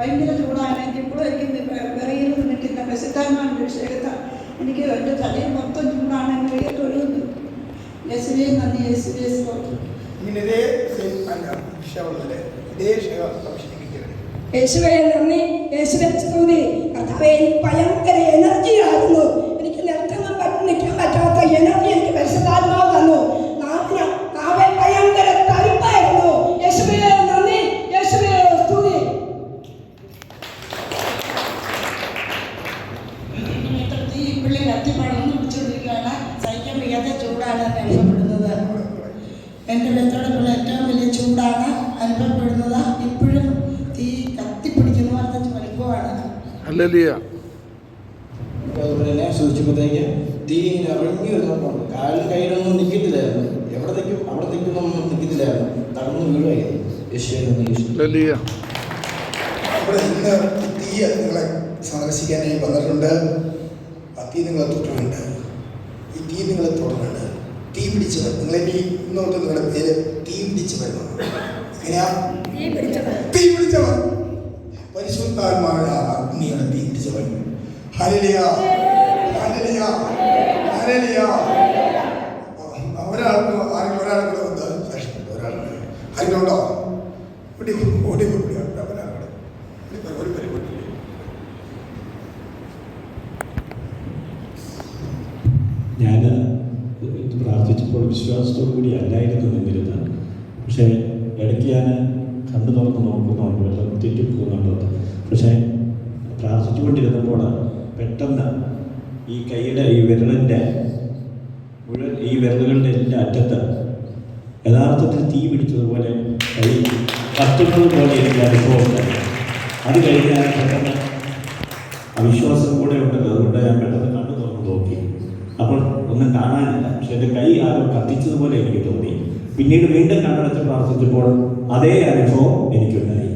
ഭയങ്കര ചൂടാണ്. എനിക്ക് ഇപ്പോഴും എനിക്ക് വിറയിൽ നിന്നിട്ടില്ല പശുത്താന്മാരുടെ അഭിഷേകത്ത എനിക്ക് എന്റെ തലയിൽ മൊത്തം ചൂടാണ്. എന്റെ വിയർത്തൊഴുകുന്നു യേശുവേ നന്ദി. യേശുവേ ഇങ്ങനെ ഇതേ സെയിം അല്ല ഇതേ യേശുവേ നന്ദി. യേശുവേ സ്തുതി. കർത്താവേ എനിക്ക് ഭയങ്കര എനർജി ആയിരുന്നു എനിക്ക് നിർത്തുന്ന പറ്റി നിൽക്കാൻ പറ്റാത്ത എനർജി എനിക്ക് പരിശുദ്ധാത്മാവ് തന്നു നാവിന് നാവെ ഭയങ്കര തരിപ്പായിരുന്നു യേശുവേ നന്ദി യേശുവേ സ്തുതി ഈ പുള്ളി കത്തിപ്പടർന്ന് പിടിച്ചുകൊണ്ടിരിക്കുകയാണ് സഹിക്കാൻ വയ്യാത്ത ചൂടാണ് എന്നെ അനുഭവപ്പെടുന്നത്. എന്റെ ബന്ധത്തോടുള്ള ഏറ്റവും വലിയ ചൂടാണ് അനുഭവപ്പെടുന്നത്. ഇപ്പോഴും തീ കത്തിപ്പിടിക്കുന്ന പോലത്തെ അനുഭവമാണ് ഹല്ലേലൂയ അതുപോലെ തന്നെ സൂചിച്ചപ്പോഴത്തേക്ക് തീ ഇങ്ങനെ ഇറങ്ങി വരുന്നുണ്ട് കാലിൽ കയ്യിലൊന്നും നിൽക്കത്തില്ലായിരുന്നു എവിടെ നിൽക്കും അവിടെ നിൽക്കുന്നൊന്നും നിൽക്കത്തില്ലായിരുന്നു തടന്നു വീഴുമായിരുന്നു. ഇവിടെ ഇന്ന് ഈ നിങ്ങളെ സന്ദർശിക്കാനായി വന്നിട്ടുണ്ട്. തീ നിങ്ങളെ തൊട്ടിട്ടുണ്ട് ഈ തീ നിങ്ങളെ തൊടുന്നുണ്ട് തീ പിടിച്ചത് നിങ്ങളെ ഈ ഇന്നോട്ട് നിങ്ങളുടെ പേര് തീ പിടിച്ചവർ എങ്ങനെയാ തീ ആ അഗ്നിയുടെ തീ പിടിച്ചവൻ ഹരലിയ ഹരലിയ ഹരലിയ ഒരാൾക്ക് ആരെങ്കിലും ഒരാൾക്ക് വന്ന് സാക്ഷ്യപ്പെട്ടു ഒരാളുണ്ട് ആരെങ്കിലും ഉണ്ടോ ഓടി ഓടി ഒരു പരിപാടി ഞാൻ പ്രാർത്ഥിച്ചപ്പോൾ വിശ്വാസത്തോടു കൂടി അല്ലായിരുന്നു നിന്നിരുന്നത് പക്ഷേ ഇടയ്ക്ക് ഞാൻ കണ്ണു തുറന്ന് നോക്കുന്നുണ്ട് വെള്ളം തെറ്റിപ്പോകുന്നുണ്ടോ പക്ഷേ പ്രാർത്ഥിച്ചുകൊണ്ടിരുന്നപ്പോൾ പെട്ടെന്ന് ഈ കൈയുടെ ഈ വിരലിന്റെ മുഴുവൻ ഈ വിരലുകളുടെ എല്ലാ അറ്റത്ത് യഥാർത്ഥത്തിൽ തീ പിടിച്ചതുപോലെ കൈ കത്തുന്നത് പോലെ എനിക്ക് അനുഭവം അത് കഴിഞ്ഞാൽ പെട്ടെന്ന് അവിശ്വാസം കൂടെ ആരോ കത്തിച്ചതുപോലെ എനിക്ക് തോന്നി. പിന്നീട് വീണ്ടും കണ്ണടച്ച് പ്രാർത്ഥിച്ചപ്പോൾ അതേ അനുഭവം എനിക്കുണ്ടായി.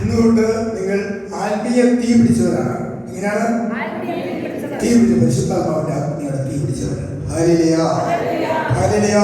ഇന്നുകൊണ്ട് നിങ്ങൾ ആത്മീയ തീ പിടിച്ചവരാണ്. ഇങ്ങനെയാണ് തീ പിടിച്ച പരിശുദ്ധാത്മാവിന്റെ തീ പിടിച്ചവർ. ഹരിലയാ ഹരിലിയ